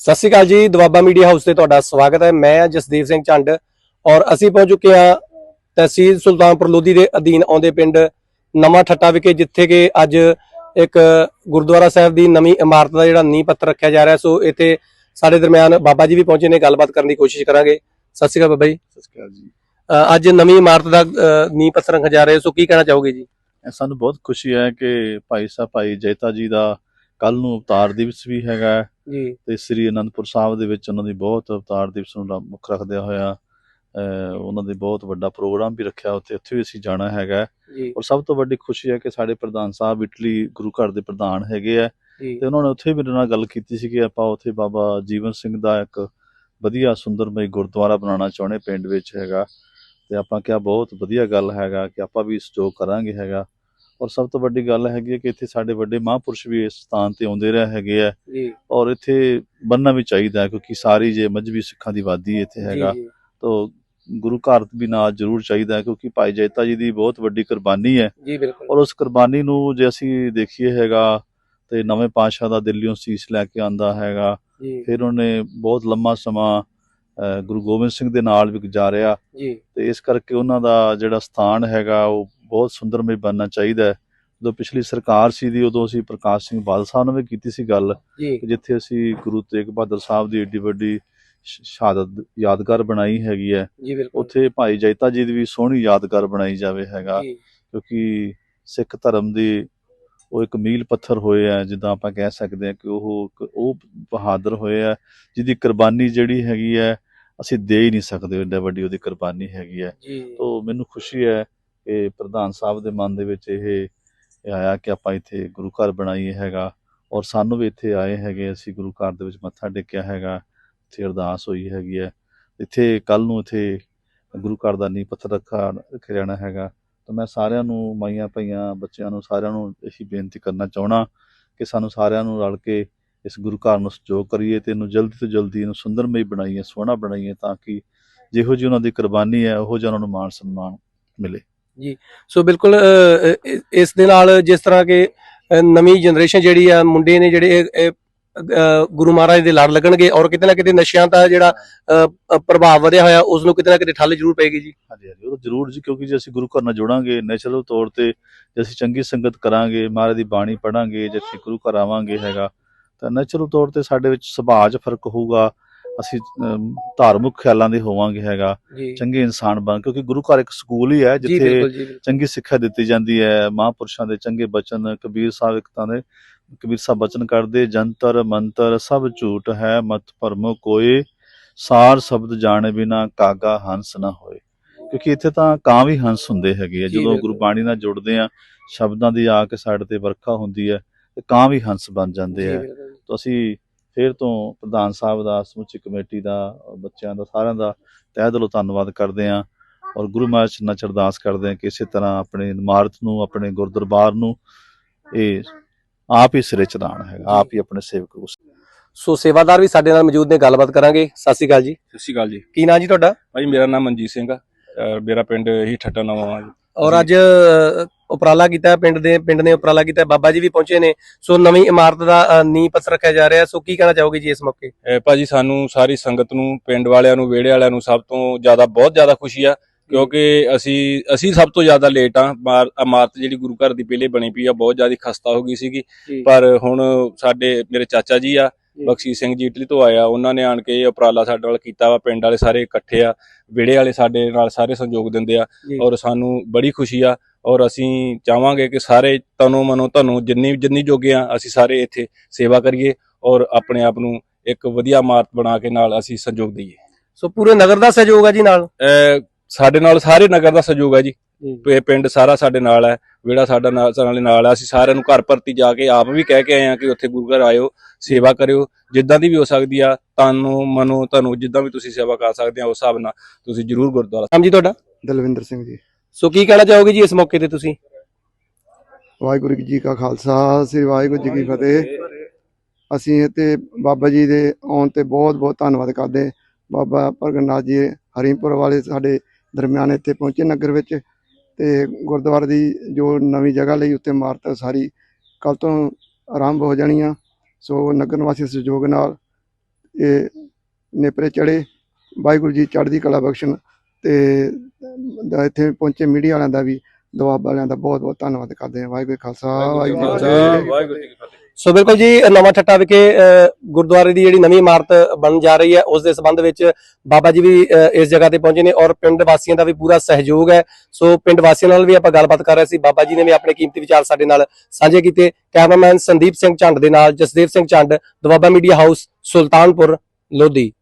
ਸਤਿ ਸ਼੍ਰੀ ਅਕਾਲ ਜੀ Doaba media house ਤੇ ਤੁਹਾਡਾ ਸਵਾਗਤ ਹੈ। ਮੈਂ ਜਸਦੀਪ ਸਿੰਘ ਚੰਡ ਔਰ ਅਸੀਂ ਪਹੁੰਚ ਚੁੱਕੇ ਹਾਂ ਤਹਿਸੀਲ ਸੁਲਤਾਨਪੁਰ ਲੋਧੀ ਦੇ ਅਧੀਨ ਆਉਂਦੇ ਪਿੰਡ ਨਵਾਂ ਠੱਟਾ ਵਿਖੇ ਜਿੱਥੇ ਕਿ ਅੱਜ ਇੱਕ ਗੁਰਦੁਆਰਾ ਸਾਹਿਬ ਦੀ ਨਵੀਂ ਇਮਾਰਤ ਦਾ ਜਿਹੜਾ ਨੀਂਹ ਪੱਥਰ ਰੱਖਿਆ ਜਾ ਰਿਹਾ ਸੋ ਇੱਥੇ ਸਾਡੇ ਦਰਮਿਆਨ ਬਾਬਾ ਜੀ ਵੀ ਪਹੁੰਚੇ ਨੇ ਗੱਲਬਾਤ ਕਰਨ ਦੀ ਕੋਸ਼ਿਸ਼ ਕਰਾਂਗੇ। ਸਤਿ ਸ਼੍ਰੀ ਅਕਾਲ ਬਾਬਾ ਜੀ। ਸਤਿ ਸ਼੍ਰੀ ਅਕਾਲ ਜੀ। ਅੱਜ ਨਵੀਂ ਇਮਾਰਤ ਦਾ ਨੀਂਹ ਪੱਥਰ ਰੱਖਿਆ ਜਾ ਰਿਹਾ ਸੋ ਕੀ ਕਹਿਣਾ ਚਾਹੋਗੇ ਜੀ? ਸਾਨੂੰ ਬਹੁਤ ਖੁਸ਼ੀ ਹੈ ਕਿ ਭਾਈ ਸਾਹਿਬ ਭਾਈ ਜੈਤਾ ਜੀ ਦਾ ਕੱਲ ਨੂੰ ਅਵਤਾਰ ਦਿਵਸ ਵੀ ਹੈਗਾ ਜੀ। ਤੇ ਸ੍ਰੀ ਅਨੰਦਪੁਰ ਸਾਹਿਬ ਦੇ ਵਿੱਚ ਉਹਨਾਂ ਦੀ ਬਹੁਤ ਅਵਤਾਰ ਦਿਵਸ ਨੂੰ ਮੁੱਖ ਰੱਖਦਿਆਂ ਹੋਇਆ ਉਹਨਾਂ ਦੇ ਬਹੁਤ ਵੱਡਾ ਪ੍ਰੋਗਰਾਮ ਵੀ ਰੱਖਿਆ। ਉੱਥੇ ਉੱਥੇ ਵੀ ਅਸੀਂ ਜਾਣਾ ਹੈਗਾ। ਔਰ ਸਭ ਤੋਂ ਵੱਡੀ ਖੁਸ਼ੀ ਹੈ ਕਿ ਸਾਡੇ ਪ੍ਰਧਾਨ ਸਾਹਿਬ ਇਟਲੀ ਗੁਰੂ ਘਰ ਦੇ ਪ੍ਰਧਾਨ ਹੈਗੇ ਆ। ਤੇ ਉਹਨਾਂ ਨੇ ਉੱਥੇ ਮੇਰੇ ਨਾਲ ਗੱਲ ਕੀਤੀ ਸੀ ਕਿ ਆਪਾਂ ਉੱਥੇ ਬਾਬਾ ਜੀਵਨ ਸਿੰਘ ਦਾ ਇੱਕ ਵਧੀਆ ਸੁੰਦਰਮਈ ਗੁਰਦੁਆਰਾ ਬਣਾਉਣਾ ਚਾਹੁੰਦੇ ਪਿੰਡ ਵਿੱਚ ਹੈਗਾ। ਤੇ ਆਪਾਂ ਕਿਹਾ ਬਹੁਤ ਵਧੀਆ ਗੱਲ ਹੈਗਾ ਕਿ ਆਪਾਂ ਵੀ ਸਹਿਯੋਗ ਕਰਾਂਗੇ ਹੈਗਾ। ਔਰ ਸਭ ਤੋਂ ਵੱਡੀ ਗੱਲ ਹੈਗੀ ਹੈ ਕਿ ਇੱਥੇ ਸਾਡੇ ਵੱਡੇ ਮਹਾਂਪੁਰਸ਼ ਵੀ ਇਸ ਸਥਾਨ ਤੇ ਆਉਂਦੇ ਰਹੇ ਹੈਗੇ ਆ। ਜੀ। ਔਰ ਇੱਥੇ ਬੰਨਣਾ ਵੀ ਚਾਹੀਦਾ ਹੈ ਕਿਉਂਕਿ ਸਾਰੀ ਜੇ ਮਜਬੀ ਸਿੱਖਾਂ ਦੀ ਵਾਦੀ ਇੱਥੇ ਹੈਗਾ। ਜੀ, ਜੀ, ਤਾਂ ਗੁਰੂ ਘਰ ਵੀ ਨਾਲ ਜ਼ਰੂਰ ਚਾਹੀਦਾ ਹੈ ਕਿਉਂਕਿ ਭਾਈ ਜੈਤਾ ਜੀ ਦੀ ਬਹੁਤ ਵੱਡੀ ਕੁਰਬਾਨੀ ਹੈ। ਜੀ ਬਿਲਕੁਲ। ਔਰ ਉਸ ਕੁਰਬਾਨੀ ਨੂੰ ਜੇ ਅਸੀਂ ਦੇਖੀਏ ਹੈਗਾ ਤੇ ਨਵੇਂ ਪਾਤਸ਼ਾਹ ਦਾ ਦਿੱਲੀੋਂ ਸੀਸ ਲੈ ਕੇ ਆਂਦਾ ਹੈਗਾ। ਜੀ। ਫਿਰ ਉਹਨੇ ਬਹੁਤ ਲੰਮਾ ਸਮਾਂ ਅਹ, ਗੁਰੂ ਗੋਬਿੰਦ ਸਿੰਘ ਦੇ ਨਾਲ ਵੀ ਗੁਜ਼ਾਰਿਆ। ਜੀ। ਤੇ ਇਸ ਕਰਕੇ ਉਹਨਾਂ ਦਾ ਜਿਹੜਾ ਸਥਾਨ ਹੈਗਾ ਉਹ ਬਹੁਤ ਸੁੰਦਰਮਈ ਬਣਨਾ ਚਾਹੀਦਾ ਹੈ। ਜਦੋਂ ਪਿਛਲੀ ਸਰਕਾਰ ਸੀ ਦੀ ਉਦੋਂ ਅਸੀਂ ਪ੍ਰਕਾਸ਼ ਸਿੰਘ ਬਾਦਲ ਸਾਹਿਬ ਨਾਲ ਵੀ ਕੀਤੀ ਸੀ ਗੱਲ ਜਿੱਥੇ ਅਸੀਂ ਗੁਰੂ ਤੇਗ ਬਹਾਦਰ ਸਾਹਿਬ ਦੀ ਏਡੀ ਵੱਡੀ ਸ਼ਹਾਦਤ ਯਾਦਗਾਰ ਬਣਾਈ ਹੈਗੀ ਹੈ। ਉੱਥੇ ਭਾਈ ਜੈਤਾ ਜੀ ਦੀ ਵੀ ਸੋਹਣੀ ਯਾਦਗਾਰ ਬਣਾਈ ਜਾਵੇ ਹੈਗਾ। ਕਿਉਂਕਿ ਸਿੱਖ ਧਰਮ ਦੀ ਉਹ ਇੱਕ ਮੀਲ ਪੱਥਰ ਹੋਏ ਆ ਜਿੱਦਾਂ ਆਪਾਂ ਕਹਿ ਸਕਦੇ ਹਾਂ ਕਿ ਉਹ ਉਹ ਬਹਾਦਰ ਹੋਏ ਆ ਜਿਹਦੀ ਕੁਰਬਾਨੀ ਜਿਹੜੀ ਹੈਗੀ ਹੈ ਅਸੀਂ ਦੇ ਹੀ ਨਹੀਂ ਸਕਦੇ ਏਡਾ ਵੱਡੀ ਉਹਦੀ ਕੁਰਬਾਨੀ ਹੈਗੀ ਹੈ। ਤੋਂ ਮੈਨੂੰ ਖੁਸ਼ੀ ਹੈ ਕਿ ਪ੍ਰਧਾਨ ਸਾਹਿਬ ਦੇ ਮਨ ਦੇ ਵਿੱਚ ਇਹ ਆਇਆ ਕਿ ਆਪਾਂ ਇੱਥੇ ਗੁਰੂ ਘਰ ਬਣਾਈਏ ਹੈਗਾ ਔਰ ਸਾਨੂੰ ਵੀ ਇੱਥੇ ਆਏ ਹੈਗੇ, ਅਸੀਂ ਗੁਰੂ ਘਰ ਦੇ ਵਿੱਚ ਮੱਥਾ ਟੇਕਿਆ ਹੈਗਾ, ਇੱਥੇ ਅਰਦਾਸ ਹੋਈ ਹੈਗੀ ਹੈ। ਇੱਥੇ ਕੱਲ ਨੂੰ ਇੱਥੇ ਗੁਰੂ ਘਰ ਦਾ ਨੀਂਹ ਪੱਥਰ ਰੱਖਾ, ਰੱਖਿਆ ਜਾਣਾ ਹੈਗਾ। ਤਾਂ ਮੈਂ ਸਾਰਿਆਂ ਨੂੰ, ਮਾਈਆਂ, ਭਈਆਂ, ਬੱਚਿਆਂ ਨੂੰ ਸਾਰਿਆਂ ਨੂੰ ਇਹੀ ਬੇਨਤੀ ਕਰਨਾ ਚਾਹਣਾ ਕਿ ਸਾਨੂੰ ਸਾਰਿਆਂ ਨੂੰ ਰਲ ਕੇ ਇਸ ਗੁਰੂ ਘਰ ਨੂੰ ਸਹਿਯੋਗ ਕਰੀਏ ਤੇ ਇਹਨੂੰ ਜਲਦੀ ਤੋਂ ਜਲਦੀ ਇਹਨੂੰ ਸੁੰਦਰਮਈ ਬਣਾਈਏ, ਸੋਹਣਾ ਬਣਾਈਏ ਤਾਂ ਕਿ ਜਿਹੋ ਜਿਹੀ ਉਹਨਾਂ ਦੀ ਕੁਰਬਾਨੀ ਹੈ, ਉਹੋ ਜਿਹਾ ਉਹਨਾਂ ਨੂੰ ਮਾਣ ਸਨਮਾਨ ਮਿਲੇ। ਸੋ ਬਿਲਕੁਲ ਇਸ ਦੇ ਨਾਲ ਜਿਸ ਤਰ੍ਹਾਂ ਕਿ ਨਵੀਂ ਜਨਰੇਸ਼ਨ ਜਿਹੜੀ ਆ, ਮੁੰਡੇ ਨੇ ਜਿਹੜੇ ਗੁਰੂ ਮਹਾਰਾਜ ਦੇ ਲੜ ਲੱਗਣਗੇ ਔਰ ਕਿਤੇ ਨਾ ਕਿਤੇ ਨਸ਼ਿਆਂ ਦਾ ਜਿਹੜਾ ਪ੍ਰਭਾਵ ਵਧਿਆ ਹੋਇਆ, ਉਸ ਨੂੰ ਕਿਤੇ ਨਾ ਕਿਤੇ ਠੱਲ ਜ਼ਰੂਰ ਪਏਗੀ ਜੀ। ਹਾਂਜੀ ਹਾਂਜੀ, ਉਹ ਜ਼ਰੂਰ ਜੀ, ਕਿਉਂਕਿ ਜੇ ਅਸੀਂ ਗੁਰੂ ਘਰ ਨਾਲ ਜੁੜਾਂਗੇ, ਨੈਚੁਰਲ ਤੌਰ ਤੇ ਜੇ ਅਸੀਂ ਚੰਗੀ ਸੰਗਤ ਕਰਾਂਗੇ, ਮਹਾਰਾਜ ਦੀ ਬਾਣੀ ਪੜਾਂਗੇ ਜਿੱਥੇ ਗੁਰੂ ਘਰ ਆਵਾਂਗੇ ਹੈਗਾ, ਤਾਂ ਨੈਚੁਰਲ ਤੌਰ ਤੇ ਸਾਡੇ ਵਿੱਚ ਸੁਭਾਅ 'ਚ ਫ਼ਰਕ ਹੋਊਗਾ। ਅਸੀਂ ਧਾਰਮਿਕ ਖਿਆਲਾਂ ਦੇ ਹੋਵਾਂਗੇ ਹੈਗਾ ਚੰਗੇ ਇਨਸਾਨ ਬਣ ਕਿਉਂਕਿ ਗੁਰੂ ਘਰ ਇੱਕ ਸਕੂਲ ਹੀ ਹੈ ਜਿੱਥੇ। ਚੰਗੀ ਸਿੱਖਿਆ ਦਿੱਤੀ ਜਾਂਦੀ ਹੈ ਮਹਾਂਪੁਰਸ਼ਾਂ ਦੇ ਚੰਗੇ ਬਚਨ ਕਬੀਰ ਸਾਹਿਬ ਇੱਕ ਤਾਂ ਦੇ ਕਬੀਰ ਸਾਹਿਬ ਬਚਨ ਕਰਦੇ ਜੰਤਰ ਮੰਤਰ ਸਭ ਝੂਠ ਹੈ ਮਤ ਭਰਮੋ ਕੋਏ ਸਾਰ ਸ਼ਬਦ ਜਾਣੇ ਬਿਨਾ ਕਾਗਾ ਹੰਸ ਨਾ ਹੋਏ ਕਿਉਂਕਿ ਇੱਥੇ ਤਾਂ ਕਾਂ ਵੀ ਹੰਸ ਹੁੰਦੇ ਹੈਗੇ ਆ ਜਦੋਂ। ਗੁਰਬਾਣੀ ਨਾਲ ਜੁੜਦੇ ਆ ਸ਼ਬਦਾਂ ਦੀ ਆ ਕੇ ਸਾਡੇ ਤੇ ਵਰਖਾ ਹੁੰਦੀ ਹੈ ਤੇ ਕਾਂ ਵੀ ਹੰਸ ਬਣ ਜਾਂਦੇ ਆ। ਤਾਂ ਅਸੀਂ ਫੇਰ ਤੋਂ ਪ੍ਰਧਾਨ ਸਾਹਿਬ ਦਾ ਸਮੁੱਚੀ ਕਮੇਟੀ ਦਾ ਬੱਚਿਆਂ ਦਾ ਸਾਰਿਆਂ ਦਾ ਤਹਿ ਦਿਲੋਂ ਧੰਨਵਾਦ ਕਰਦੇ ਹਾਂ ਔਰ ਗੁਰੂ ਮਹਾਰਾਜ ਚਰਨਾਂ 'ਚ ਅਰਦਾਸ ਕਰਦੇ ਹਾਂ ਕਿ ਇਸੇ ਤਰ੍ਹਾਂ ਆਪਣੇ ਇਮਾਰਤ ਨੂੰ ਆਪਣੇ ਗੁਰਦਰਬਾਰ ਨੂੰ ਇਹ ਆਪ ਹੀ ਸਿਰੇ ਚੜਾਉਣ ਹੈਗਾ ਆਪ ਹੀ ਆਪਣੇ ਸੇਵਕ ਉਸ ਸੋ ਸੇਵਾਦਾਰ ਵੀ ਸਾਡੇ ਨਾਲ ਮੌਜੂਦ ਨੇ ਗੱਲਬਾਤ ਕਰਾਂਗੇ। ਸਤਿ ਸ਼੍ਰੀ ਅਕਾਲ ਜੀ। ਸਤਿ ਸ਼੍ਰੀ ਅਕਾਲ ਜੀ। ਕੀ ਨਾਂ ਜੀ ਤੁਹਾਡਾ? ਭਾਈ ਮੇਰਾ ਨਾਮ ਮਨਜੀਤ ਸਿੰਘ ਆ। ਅਹ ਮੇਰਾ ਪਿੰਡ ਹੀ ਠੱਟਾ ਨਵਾਂ ਆ ਜੀ। ਔਰ ਅੱਜ ਉਪਰਾਲਾ ਕੀਤਾ ਪਿੰਡ ਦੇ ਪਿੰਡ ਨੇ ਉਪਰਾਲਾ ਕੀਤਾ ਬਾਬਾ ਜੀ ਵੀ ਪਹੁੰਚੇ ਨੇ। ਸੋ ਨਵੀਂ ਇਮਾਰਤ ਦਾ ਨੀਂਹ ਪੱਥਰ ਰੱਖਿਆ ਜਾ ਰਿਹਾ ਸੋ ਕੀ ਕਹਿਣਾ ਚਾਹੋਗੇ ਜੀ ਇਸ ਮੌਕੇ? ਭਾਜੀ ਸਾਨੂੰ ਸਾਰੀ ਸੰਗਤ ਨੂੰ ਪਿੰਡ ਵਾਲਿਆਂ ਨੂੰ ਵਿਹੜੇ ਵਾਲਿਆਂ ਨੂੰ ਸਭ ਤੋਂ ਜ਼ਿਆਦਾ ਬਹੁਤ ਜ਼ਿਆਦਾ ਖੁਸ਼ੀ ਆ। ਕਿਉਂਕਿ ਅਸੀਂ ਅਸੀਂ ਸਭ ਤੋਂ ਜ਼ਿਆਦਾ ਲੇਟ ਆ। ਮਾਰ- ਇਮਾਰਤ ਜਿਹੜੀ ਗੁਰੂ ਘਰ ਦੀ ਪਹਿਲੇ ਬਣੀ ਪਈ ਆ ਬਹੁਤ ਜ਼ਿਆਦਾ ਖਸਤਾ ਹੋ ਗਈ ਸੀਗੀ। ਪਰ ਹੁਣ ਸਾਡੇ ਮੇਰੇ ਚਾਚਾ ਜੀ ਆ। ਬਖਸ਼ੀਸ਼ ਸਿੰਘ ਜੀ ਇਟਲੀ ਤੋਂ ਆਇਆ। ਉਹਨਾਂ ਨੇ ਆਣ ਕੇ ਉਪਰਾਲਾ ਸਾਡੇ ਨਾਲ ਕੀਤਾ ਵਾ। ਪਿੰਡ ਵਾਲੇ ਸਾਰੇ ਇਕੱਠੇ ਆ। ਵਿਹੜੇ ਵਾਲੇ ਸਾਡੇ ਨਾਲ ਸਾਰੇ ਸਹਿਯੋਗ ਦਿੰਦੇ ਆ। ਔਰ ਸਾਨੂੰ ਬੜੀ ਖੁਸ਼ੀ ਆ। ਔਰ ਅਸੀਂ ਚਾਹਾਂਗੇ ਕਿ ਸਾਰੇ ਤਨੋਂ ਮਨੋਂ ਤੁਹਾਨੂੰ ਜਿੰਨੀ ਜਿੰਨੀ ਜੋਗੇ ਆ ਅਸੀਂ ਸਾਰੇ ਇੱਥੇ ਸੇਵਾ ਕਰੀਏ ਔਰ ਆਪਣੇ ਆਪ ਨੂੰ ਇੱਕ ਵਧੀਆ ਇਮਾਰਤ ਬਣਾ ਕੇ ਨਾਲ ਅਸੀਂ ਸਹਿਯੋਗ ਦਈਏ। ਸੋ ਪੂਰੇ ਨਗਰ ਦਾ ਸਹਿਯੋਗ ਹੈ ਜੀ ਨਾਲ? ਸਾਡੇ ਨਾਲ ਸਾਰੇ ਨਗਰ ਦਾ ਸਹਿਯੋਗ ਹੈ ਜੀ। ਇਹ ਪਿੰਡ ਸਾਰਾ ਸਾਡੇ ਨਾਲ ਹੈ ਜਿਹੜਾ ਸਾਡਾ ਨਾਲ ਸਾਡੇ ਨਾਲ ਹੈ ਅਸੀਂ ਸਾਰਿਆਂ ਨੂੰ ਘਰ ਭਰਤੀ ਜਾ ਕੇ ਆਪ ਵੀ ਕਹਿ ਕੇ ਆਏ ਆ ਕਿ ਉੱਥੇ ਗੁਰੂ ਘਰ ਆਇਓ ਸੇਵਾ ਕਰਿਓ। ਜਿੱਦਾਂ ਦੀ ਵੀ ਹੋ ਸਕਦੀ ਆ ਤਨੋਂ ਮਨੋਂ ਤੁਹਾਨੂੰ ਜਿੱਦਾਂ ਵੀ ਤੁਸੀਂ ਸੇਵਾ ਕਰ ਸਕਦੇ ਆ ਉਸ ਹਿਸਾਬ ਨਾਲ ਤੁਸੀਂ ਜਰੂਰ ਗੁਰਦੁਆਰਾ ਨਾਮ ਜੀ ਤੁਹਾਡਾ? ਦਲਵਿੰਦਰ ਸਿੰਘ ਜੀ। ਸੋ ਕੀ ਕਹਿਣਾ ਚਾਹੋਗੇ ਜੀ ਇਸ ਮੌਕੇ ਤੇ ਤੁਸੀਂ? ਵਾਹਿਗੁਰੂ ਜੀ ਕਾ ਖਾਲਸਾ, ਸ੍ਰੀ ਵਾਹਿਗੁਰੂ ਜੀ ਕੀ ਫਤਿਹ। ਅਸੀਂ ਇੱਥੇ ਬਾਬਾ ਜੀ ਦੇ ਆਉਣ ਤੇ ਬਹੁਤ ਬਹੁਤ ਧੰਨਵਾਦ ਕਰਦੇ ਬਾਬਾ ਪ੍ਰਗਟਨਾਥ ਜੀ ਹਰੀਮਪੁਰ ਵਾਲੇ ਸਾਡੇ ਦਰਮਿਆਨ ਇੱਥੇ ਪਹੁੰਚੇ ਨਗਰ ਵਿੱਚ ਤੇ ਗੁਰਦੁਆਰੇ ਦੀ ਜੋ ਨਵੀਂ ਜਗ੍ਹਾ ਲਈ ਉੱਤੇ ਇਮਾਰਤ ਸਾਰੀ ਕੱਲ ਤੋਂ ਆਰੰਭ ਹੋ ਜਾਣੀ ਆ। ਸੋ ਨਗਰ ਨਿਵਾਸੀ ਸਹਿਯੋਗ ਨਾਲ ਇਹ ਨੇਪਰੇ ਚੜੇ ਵਾਹਿਗੁਰੂ ਜੀ ਚੜ੍ਹਦੀ ਕਲਾ ਬਖਸ਼ਣ। ਤੇ ਇੱਥੇ ਪਹੁੰਚੇ ਮੀਡੀਆ ਵਾਲਿਆਂ ਦਾ ਵੀ ਦੁਆਬ ਵਾਲਿਆਂ ਦਾ ਬਹੁਤ ਬਹੁਤ ਧੰਨਵਾਦ ਕਰਦੇ ਹਾਂ। ਵਾਹਿਗੁਰੂ ਖਾਲਸਾ ਵਾਹਿਗੁਰੂ ਜੀ ਕੀ ਫਤਿਹ। ਸੋ ਬਿਲਕੁਲ ਜੀ ਨਵਾਂ ਠੱਟਾ ਵਿਖੇ ਗੁਰਦੁਆਰੇ ਦੀ ਜਿਹੜੀ ਨਵੀਂ ਇਮਾਰਤ ਬਣਨ ਜਾ ਰਹੀ ਹੈ ਉਸ ਦੇ ਸੰਬੰਧ ਵਿੱਚ ਬਾਬਾ ਜੀ ਵੀ ਇਸ ਜਗ੍ਹਾ ਤੇ ਪਹੁੰਚੇ ਨੇ ਔਰ ਪਿੰਡ ਵਾਸੀਆਂ ਦਾ ਵੀ ਪੂਰਾ ਸਹਿਯੋਗ ਹੈ। ਸੋ ਪਿੰਡ ਵਾਸੀਆਂ ਨਾਲ ਵੀ ਆਪਾਂ ਗੱਲਬਾਤ ਕਰ ਰਹੇ ਸੀ। ਬਾਬਾ ਜੀ ਨੇ ਵੀ ਆਪਣੇ ਕੀਮਤੀ ਵਿਚਾਰ ਸਾਡੇ ਨਾਲ ਸਾਂਝੇ ਕੀਤੇ। ਕੈਮਰਾਮੈਨ ਸੰਦੀਪ ਸਿੰਘ ਝੰਡ ਦੇ ਨਾਲ ਜਸਦੇਵ ਸਿੰਘ ਝੰਡ ਦਵਾਬਾ ਮੀਡੀਆ ਹਾਊਸ ਸੁਲਤਾਨਪੁਰ ਲੋਧੀ।